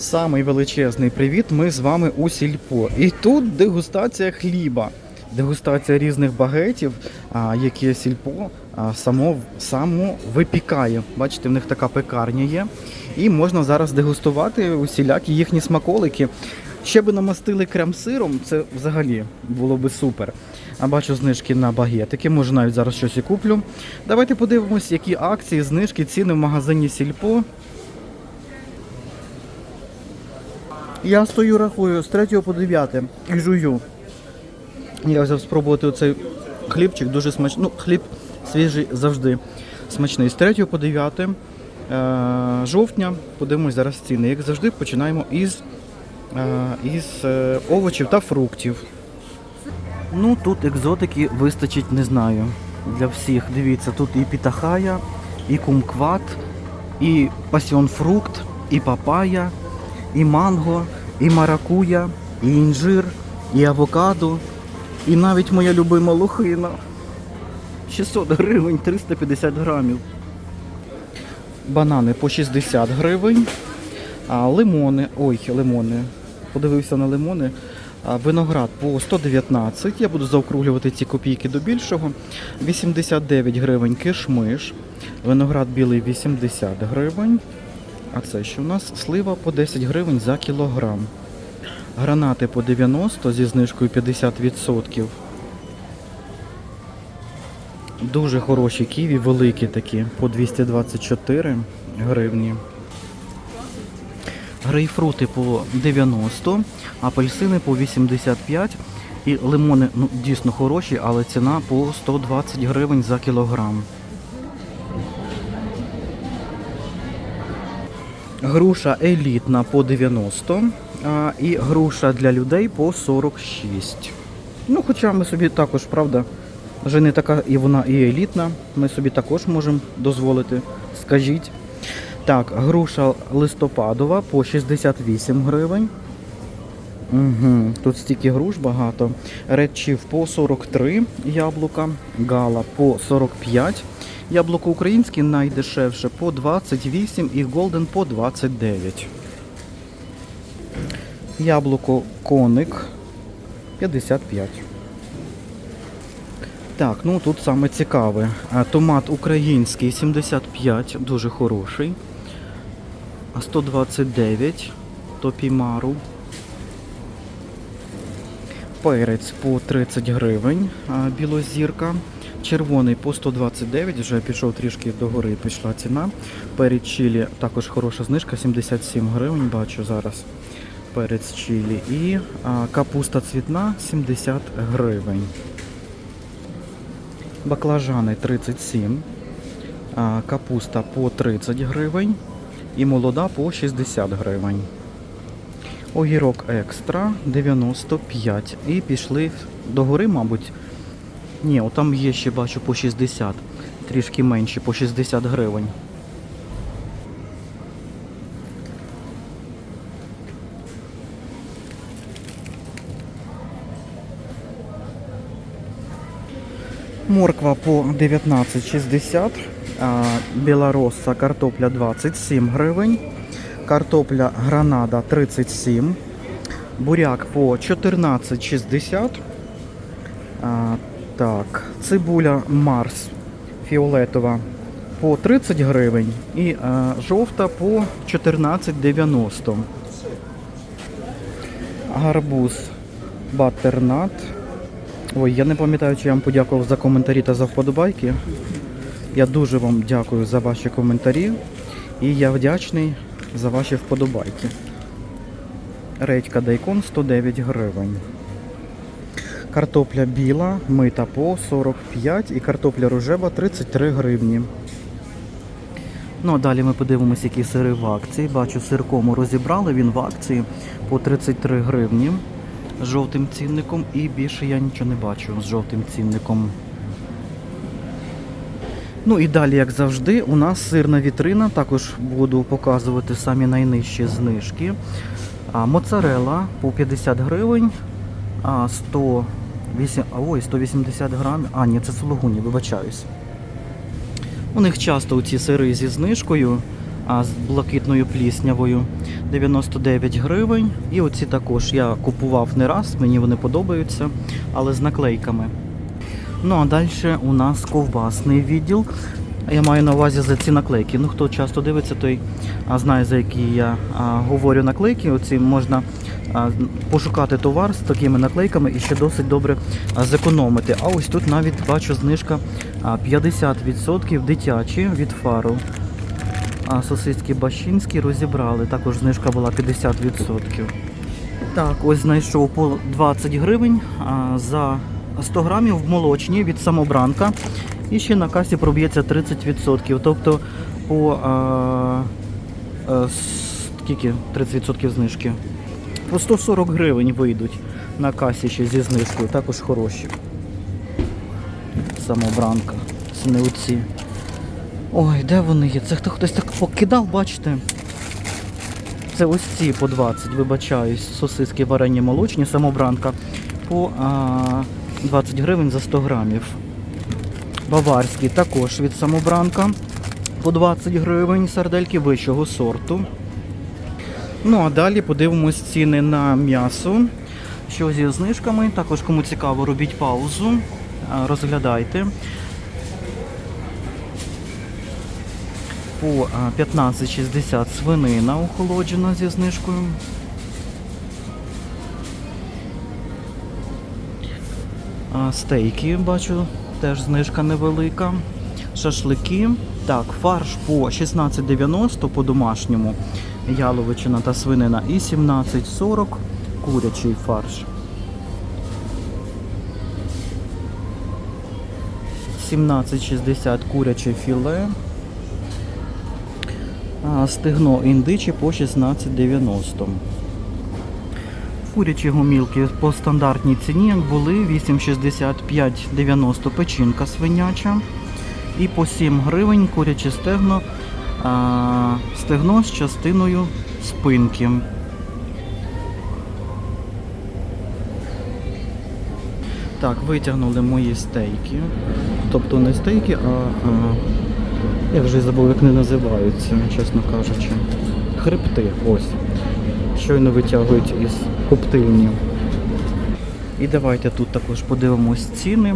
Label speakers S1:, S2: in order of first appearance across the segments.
S1: Самий величезний привіт. Ми з вами у сільпо. І тут дегустація хліба, дегустація різних багетів, які сільпо само, само випікає. Бачите, в них така пекарня є. І можна зараз дегустувати усілякі їхні смаколики. Ще би намастили крем-сиром, це взагалі було би супер. А бачу знижки на багетики, може навіть зараз щось і куплю. Давайте подивимось, які акції, знижки, ціни в магазині Сільпо. Я стою, рахую з 3 по 9 і жую. Я взяв спробувати оцей хлібчик, дуже смачний. Ну, хліб свіжий завжди смачний. З 3 по 9 е, жовтня подивимось зараз ціни. Як завжди, починаємо із, е, із е, овочів та фруктів. Ну, тут екзотики вистачить, не знаю. Для всіх. Дивіться, тут і пітахая, і кумкват, і пасіонфрукт, і папая, і манго, і маракуя, і інжир, і авокадо, і навіть моя любима лохина. 600 гривень, 350 грамів. Банани по 60 гривень. А лимони, ой, лимони. Подивився на лимони. Виноград по 119. Я буду заокруглювати ці копійки до більшого. 89 гривень кишмиш. Виноград білий 80 гривень. А це що у нас? Слива по 10 гривень за кілограм. Гранати по 90 зі знижкою 50%. Дуже хороші ківі, великі такі, по 224 гривні. Грейпфрути по 90, апельсини по 85 і лимони ну, дійсно хороші, але ціна по 120 гривень за кілограм. Груша елітна по 90 а, і груша для людей по 46. Ну, хоча ми собі також, правда, вже не така і вона і елітна. Ми собі також можемо дозволити. Скажіть. Так, груша листопадова по 68 гривень. Угу, тут стільки груш багато. Chief по 43 яблука, гала по 45. Яблуко українське найдешевше по 28 і Golden по 29. Яблуко коник 55. Так, ну тут саме цікаве. Томат український 75, дуже хороший. А 129 топімару. Перець по 30 гривень, білозірка. Червоний по 129, вже пішов трішки догори, пішла ціна. Перець чилі також хороша знижка, 77 гривень, бачу зараз. Перець чилі. І а, капуста цвітна 70 гривень. Баклажани 37, а, капуста по 30 гривень і молода по 60 гривень. Огірок екстра 95. І пішли догори, мабуть. Ні, отам є ще бачу по 60. Трішки менше, по 60 гривень. Морква по 19,60, а, білороса картопля 27 гривень, картопля гранада 37, буряк по 14,60. Так, цибуля Марс фіолетова по 30 гривень і а, жовта по 14,90. Гарбуз батернат. Ой, я не пам'ятаю, чи я вам подякував за коментарі та за вподобайки. Я дуже вам дякую за ваші коментарі. І я вдячний за ваші вподобайки. Редька дайкон 109 гривень. Картопля біла, мита по 45 і картопля рожева 33 гривні. Ну а далі ми подивимося, які сири в акції. Бачу, сиркому розібрали, він в акції по 33 гривні з жовтим цінником і більше я нічого не бачу з жовтим цінником. Ну і далі, як завжди, у нас сирна вітрина. Також буду показувати самі найнижчі знижки. Моцарела по 50 гривень, а 100, 8, а, ой, 180 грамів. А, ні, це сулугуні, вибачаюсь. У них часто ці сири зі знижкою. а, з блакитною пліснявою 99 гривень. І оці також я купував не раз, мені вони подобаються, але з наклейками. Ну а далі у нас ковбасний відділ. Я маю на увазі за ці наклейки. Ну хто часто дивиться, той знає, за які я говорю наклейки. Оці можна пошукати товар з такими наклейками і ще досить добре зекономити. А ось тут навіть бачу знижка 50% дитячі від фару. А сосиски бащинські розібрали. Також знижка була 50%. Так, ось знайшов по 20 гривень за 100 грамів в молочні від самобранка. І ще на касі проб'ється 30%. Тобто по а, а, скільки 30% знижки? По 140 гривень вийдуть на касі ще зі знижкою. Також хороші. Самобранка. Це не оці. Ой, де вони є? Це хто хтось так покидав, бачите? Це ось ці по 20, вибачаюсь, сосиски варені молочні, самобранка по а, 20 гривень за 100 грамів. Баварські також від самобранка по 20 гривень, сардельки вищого сорту. Ну а далі подивимось ціни на м'ясо. Що зі знижками. Також кому цікаво, робіть паузу, розглядайте. По 15,60 свинина охолоджена зі знижкою. Стейки, бачу, теж знижка невелика. Шашлики. Так, фарш по 16,90 по домашньому. Яловичина та свинина і 17,40 курячий фарш. 17,60 куряче філе. Стегно індичі по 16,90. Курячі гомілки по стандартній ціні були 8,65,90 печінка свиняча. І по 7 гривень куряче стегно, стегно з частиною спинки. Так, витягнули мої стейки. Тобто не стейки, а, а я вже забув, як вони називаються, чесно кажучи. Хребти, ось. Щойно витягують із коптильні. І давайте тут також подивимось ціни.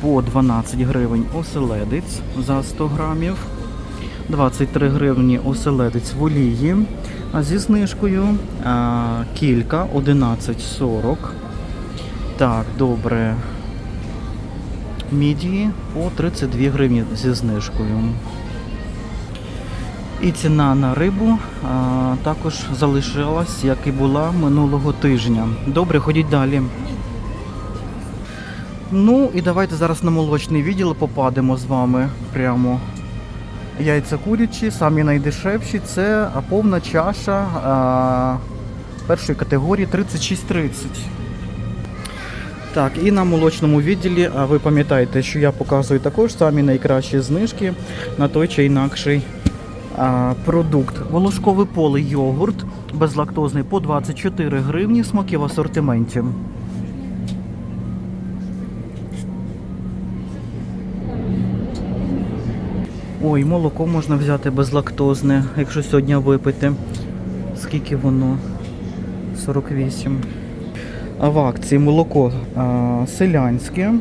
S1: По 12 гривень оселедець за 100 грамів. 23 гривні оселедець в олії. А зі знижкою а, кілька 11,40. Так, добре. Мідії по 32 гривні зі знижкою. І ціна на рибу а, також залишилась, як і була минулого тижня. Добре, ходіть далі. Ну і давайте зараз на молочний відділ попадемо з вами прямо. Яйця курячі, самі найдешевші, це повна чаша а, першої категорії 36,30. Так, і на молочному відділі, а ви пам'ятаєте, що я показую також самі найкращі знижки на той чи інакший а, продукт. Волошкове поле йогурт безлактозний по 24 гривні, смаки в асортименті. Ой, молоко можна взяти безлактозне, якщо сьогодні випити. Скільки воно? 48. А в акції молоко а, селянське,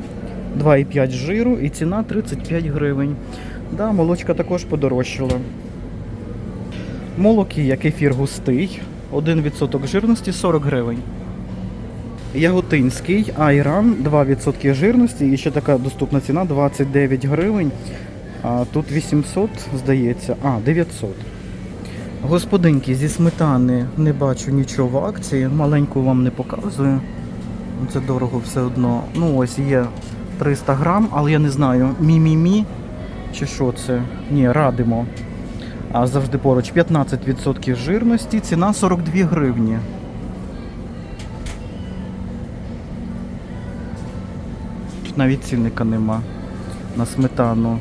S1: 2,5 жиру і ціна 35 гривень. Да, молочка також подорожчала. Молоки, як ефір густий, 1% жирності 40 гривень. Яготинський айран 2% жирності і ще така доступна ціна 29 гривень. Тут 800, здається, а, 900. Господинки зі сметани не бачу нічого в акції. Маленьку вам не показую. Це дорого все одно. Ну ось є 300 грам, але я не знаю, мі-мі-мі чи що це. Ні, радимо. А завжди поруч 15% жирності, ціна 42 гривні. Тут навіть цінника нема на сметану.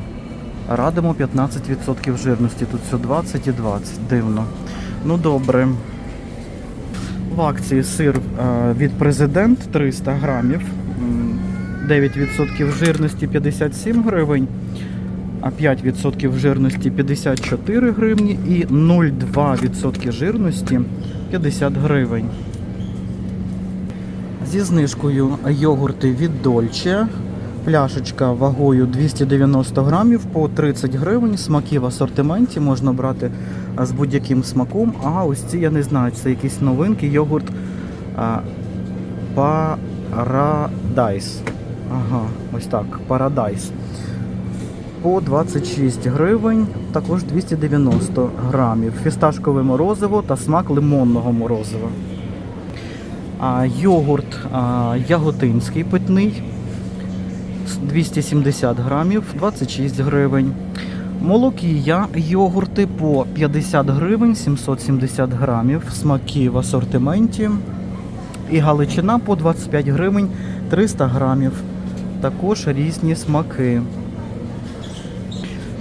S1: Радимо 15% жирності. Тут все 20 і 20. Дивно. Ну добре. В акції сир е, від президент 300 грамів. 9% жирності 57 гривень. а 5% жирності 54 гривні і 0,2% жирності 50 гривень. Зі знижкою йогурти від Дольче. Пляшечка вагою 290 грамів по 30 гривень. Смаки в асортименті можна брати з будь-яким смаком. А ось ці я не знаю, це якісь новинки. Йогурт Paradise. Ага, ось так, Paradise. По 26 гривень, також 290 грамів. Фісташкове морозиво та смак лимонного морозива. А, йогурт а, яготинський питний 270 грамів, 26 гривень. Молокія йогурти по 50 гривень, 770 грамів. Смаки в асортименті. І галичина по 25 гривень, 300 грамів. Також різні смаки.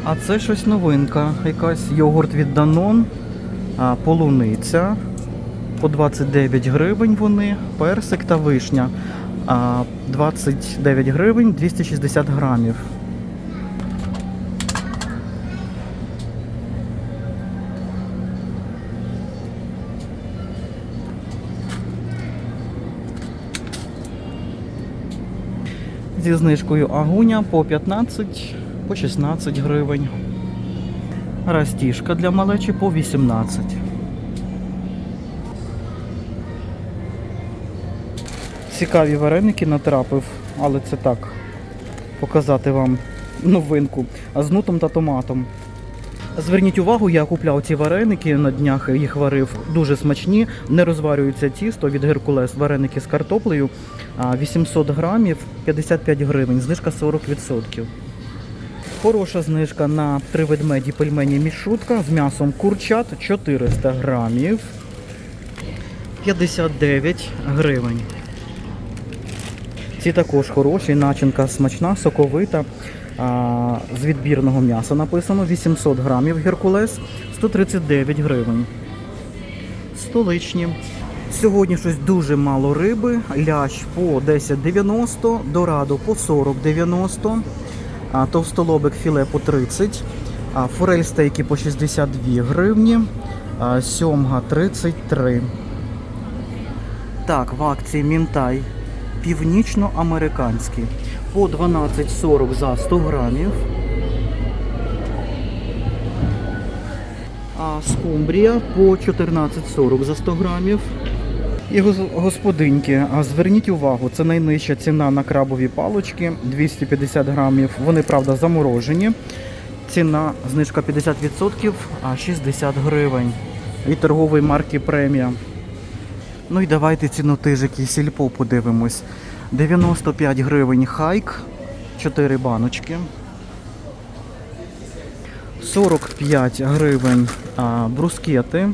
S1: А це щось новинка. Якась йогурт від Danone, полуниця. По 29 гривень вони, персик та вишня. А, 29 гривень 260 грамів. Зі знижкою агуня по 15, по 16 гривень. Растішка для малечі по 18. Цікаві вареники натрапив, але це так. Показати вам новинку. А з нутом та томатом. Зверніть увагу, я купляв ці вареники на днях, їх варив дуже смачні, не розварюється тісто від Геркулес. Вареники з картоплею 800 грамів 55 гривень, знижка 40%. Хороша знижка на три ведмеді пельмені мішутка з м'ясом курчат 400 грамів 59 гривень. Ці також хороші, начинка смачна, соковита. З відбірного м'яса написано 800 грамів Геркулес 139 гривень. Столичні. Сьогодні щось дуже мало риби. Лящ по 10,90, дорадо по 40,90, а, товстолобик філе по 30, а, форель стейки по 62 гривні, сьомга 33. Так, в акції Мінтай північноамериканський по 12,40 за 100 грамів. А скумбрія по 14,40 за 100 грамів. І гос- господинки, зверніть увагу, це найнижча ціна на крабові палочки 250 грамів. Вони, правда, заморожені. Ціна знижка 50%, а 60 гривень. І торгової марки премія. Ну і давайте цінотижики сільпо подивимось. 95 гривень хайк, 4 баночки. 45 гривень а, брускети.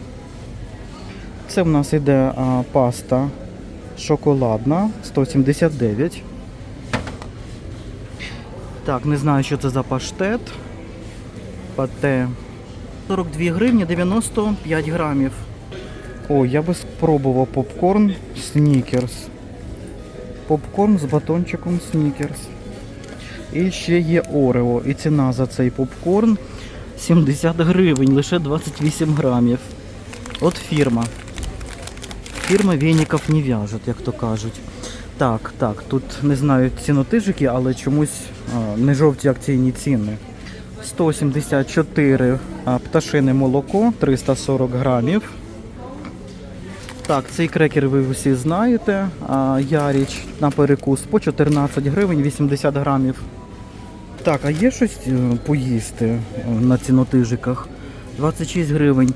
S1: Це в нас іде а, паста шоколадна 179. Так, не знаю, що це за паштет. Пате 42 гривні 95 грамів. О, я би спробував попкорн снікерс. Попкорн з батончиком снікерс. І ще є Орео. І ціна за цей попкорн 70 гривень, лише 28 грамів. От фірма. Фірма веніків не в'яжуть, як то кажуть. Так, так, тут не знаю цінотижики, але чомусь а, не жовті акційні ціни. 174 а, пташине молоко, 340 грамів. Так, цей крекер ви всі знаєте. Яріч на перекус по 14 гривень 80 грамів. Так, а є щось е, поїсти е, на цінотижиках? 26 гривень.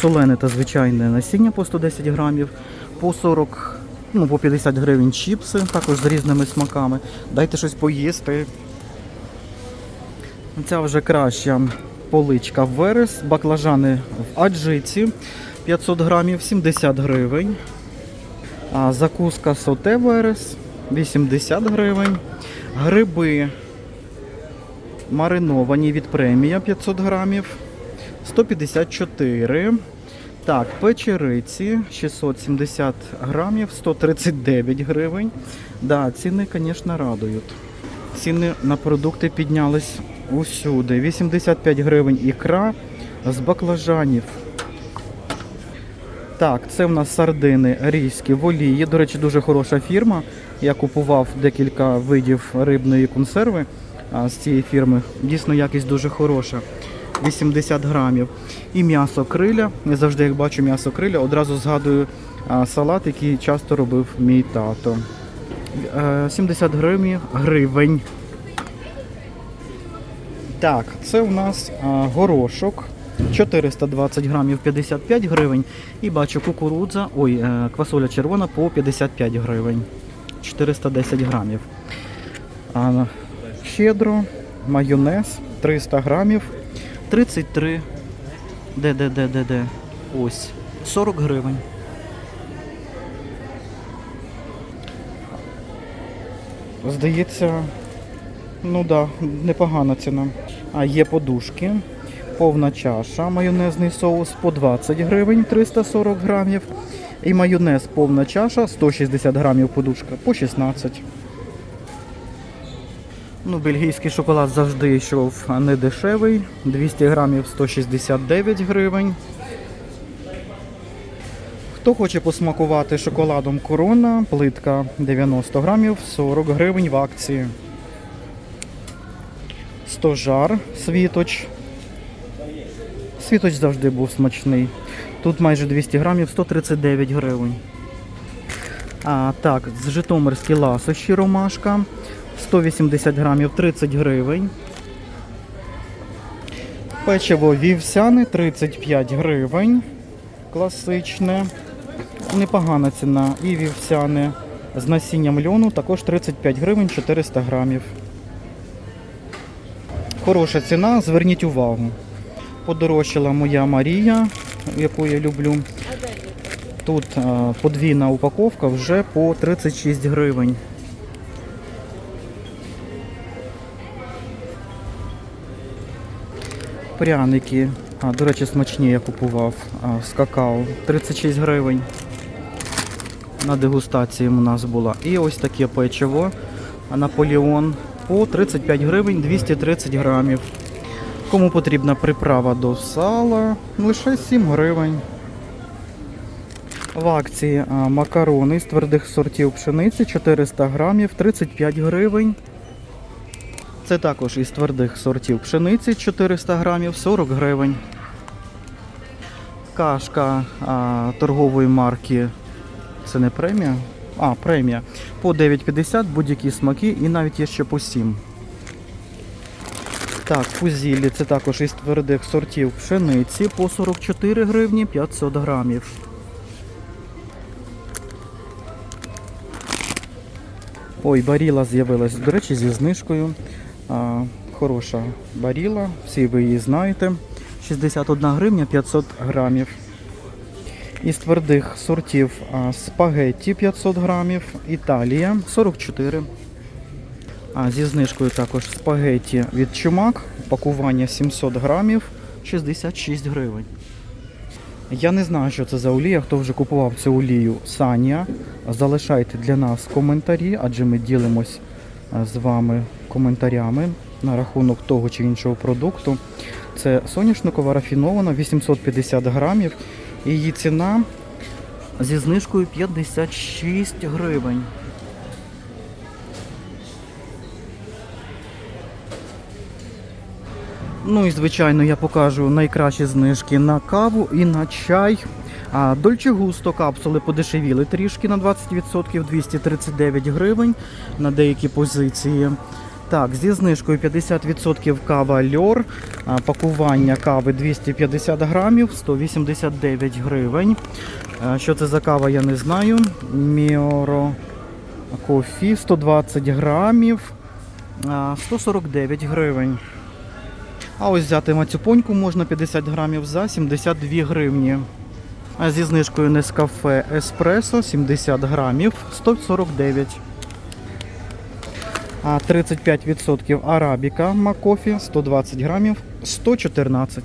S1: Солене та звичайне насіння по 110 грамів, по 40, ну по 50 гривень чіпси, також з різними смаками. Дайте щось поїсти. Ця вже краща поличка верес, баклажани в аджиці 500 грамів 70 гривень. А закуска соте верес 80 гривень. Гриби мариновані від премія 500 грамів 154. Так, печериці 670 грамів 139 гривень. Да, ціни, звісно, радують. ціни на продукти піднялись усюди. 85 гривень ікра з баклажанів. Так, це в нас сардини різькі в олії. До речі, дуже хороша фірма. Я купував декілька видів рибної консерви з цієї фірми. Дійсно, якість дуже хороша. 80 грамів. І м'ясо криля. Я завжди, як бачу м'ясо криля, одразу згадую салат, який часто робив мій тато. Е, 70 гривень. гривень. Так, це у нас горошок. 420 грамів 55 гривень. І бачу кукурудза, ой, е, квасоля червона по 55 гривень. 410 грамів. А, щедро, майонез 300 грамів. 33. Де, де, де, де, де? Ось. 40 гривень. Здається, ну да, непогана ціна. А є подушки. Повна чаша, майонезний соус по 20 гривень 340 грамів. І майонез повна чаша 160 грамів подушка по 16. Ну, бельгійський шоколад завжди йшов не дешевий. 200 грамів 169 гривень. Хто хоче посмакувати шоколадом корона, плитка 90 грамів 40 гривень в акції. Стожар світоч. Світоч завжди був смачний. Тут майже 200 грамів 139 гривень. А так, з Житомирські ласощі ромашка 180 грамів 30 гривень. Печиво вівсяне 35 гривень. Класичне. Непогана ціна. І вівсяне з насінням льону також 35 гривень 400 грамів. Хороша ціна, зверніть увагу. Подорожчала моя Марія, яку я люблю. Тут е, подвійна упаковка вже по 36 гривень. Пряники. А, до речі, смачні я купував а, з какао. 36 гривень. На дегустації у нас була. І ось таке печиво. Наполеон по 35 гривень 230 грамів. Кому потрібна приправа до сала, лише 7 гривень. В акції макарони з твердих сортів пшениці 400 грамів 35 гривень. Це також із твердих сортів пшениці 400 грамів 40 гривень. Кашка а, торгової марки. Це не премія? А, премія. По 9,50 будь-які смаки і навіть є ще по 7. Так, фузілі це також із твердих сортів пшениці по 44 гривні 500 грамів. Ой, баріла з'явилась, до речі, зі знижкою. А, хороша баріла, всі ви її знаєте. 61 гривня 500 грамів. Із твердих сортів а, спагетті 500 грамів, Італія 44. А зі знижкою також спагетті від чумак, пакування 700 грамів, 66 гривень. Я не знаю, що це за олія. Хто вже купував цю олію Санія, залишайте для нас коментарі, адже ми ділимось з вами коментарями на рахунок того чи іншого продукту. Це соняшникова рафінована 850 грамів. Її ціна зі знижкою 56 гривень. Ну і звичайно я покажу найкращі знижки на каву і на чай. А Дольче Густо капсули подешевіли трішки на 20%, 239 гривень на деякі позиції. Так, зі знижкою 50% кава льор, пакування кави 250 грамів, 189 гривень. Що це за кава, я не знаю. Міоро кофі 120 грамів, а, 149 гривень. А ось взяти мацюпоньку можна 50 грамів за 72 гривні. А зі знижкою Нескафе Еспресо 70 грамів 149. А 35% арабіка Макофі 120 грамів 114.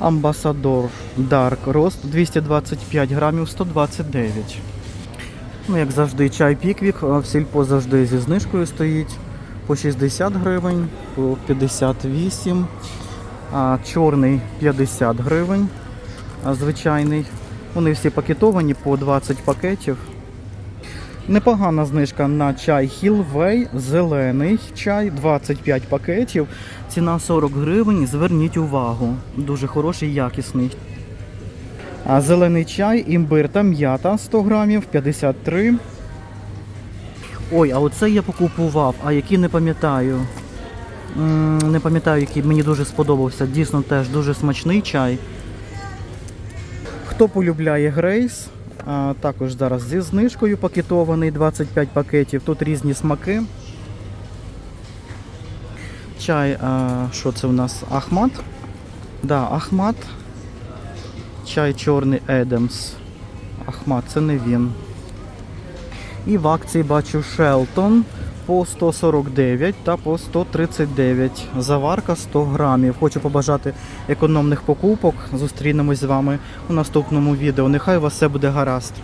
S1: Амбасадор Dark Roast 225 грамів 129. Ну, як завжди, чай Піквік в сільпо завжди зі знижкою стоїть по 60 гривень, по 58, а чорний 50 гривень, а звичайний. Вони всі пакетовані по 20 пакетів. Непогана знижка на чай Хілвей, зелений чай, 25 пакетів. Ціна 40 гривень. Зверніть увагу. Дуже хороший, якісний. А зелений чай, імбир та м'ята 100 грамів, 53. Ой, а оце я покупував, а які не пам'ятаю. Не пам'ятаю, який мені дуже сподобався. Дійсно теж дуже смачний чай. Хто полюбляє Грейс, а, також зараз зі знижкою пакетований 25 пакетів. Тут різні смаки. Чай, а, що це у нас? Ахмат? Да, Ахмат. Чай чорний Едемс. Ахмат, це не він. І в акції бачу Шелтон по 149 та по 139. Заварка 100 грамів. Хочу побажати економних покупок. Зустрінемось з вами у наступному відео. Нехай у вас все буде гаразд.